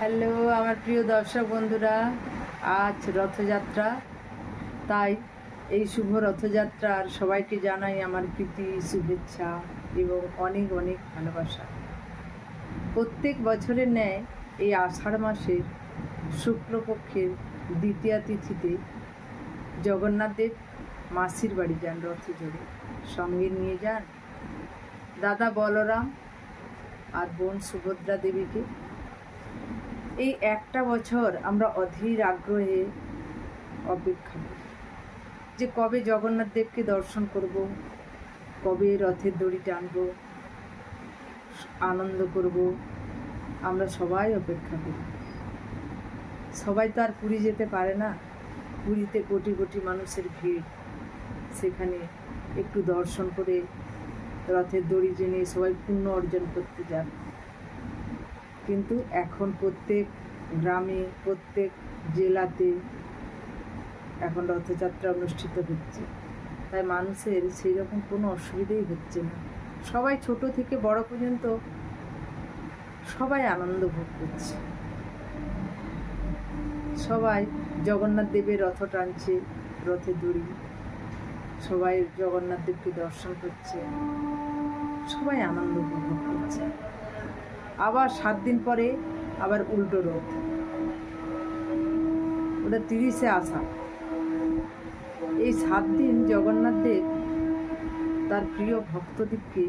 Hello, আমার প্রিয় দর্শক বন্ধুরা, আজ রথযাত্রা। তাই এই শুভ রথযাত্রার সবাইকে জানাই আমার প্রীতি, শুভেচ্ছা এবং অনেক অনেক ভালোবাসা। প্রত্যেক বছরের ন্যায় এই আষাঢ় মাসের শুক্লপক্ষের দ্বিতীয়া তিথিতে জগন্নাথদেব মাসির বাড়ি যান রথে চড়ে। সঙ্গে নিয়ে যান দাদা বলরাম আর বোন সুভদ্রা দেবীকে। এই একটা বছর আমরা অধীর আগ্রহে অপেক্ষা যে কবে জগন্নাথ দেবকে দর্শন করব, কবে রথের দড়ি টানব, আনন্দ করব, আমরা সবাই অপেক্ষা করি। সবাই তো আর পুরী যেতে পারে না। পুরীতে কোটি কোটি মানুষের ভিড়। সেখানে একটু দর্শন করে রথের দড়ি জেনে সবাই পুণ্য অর্জন করতে যান কিন্তু এখন প্রত্যেক গ্রামে, প্রত্যেক জেলাতে এখন রথযাত্রা অনুষ্ঠিত হচ্ছে। তাই মানুষের সেই রকম কোনো অসুবিধেই হচ্ছে না। সবাই ছোট থেকে বড় পর্যন্ত সবাই আনন্দ ভোগ করছে। সবাই জগন্নাথ দেবের রথ টানছে, রথে দড়ি। সবাই জগন্নাথ দেবকে দর্শন করছে। সবাই আনন্দ উপভোগ করছে। আবার সাত দিন পরে আবার উল্টো রথ ওটা তিরিশে আসা এই সাত দিন জগন্নাথ দেব তার প্রিয় ভক্তদিগকে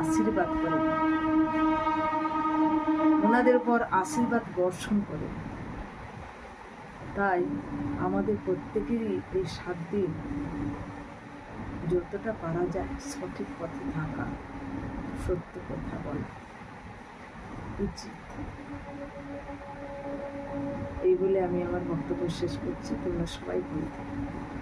আশীর্বাদ করেন। ওনাদের উপর আশীর্বাদ বর্ষণ করে তাই আমাদের প্রত্যেকেরই এই সাত দিন যতটা পারা যায় সঠিক পথে থাকা সত্য কথা বলা। উচিত। এই বলে আমি আমার বক্তব্য শেষ করছি। তোমরা সবাই ভালো থাকো।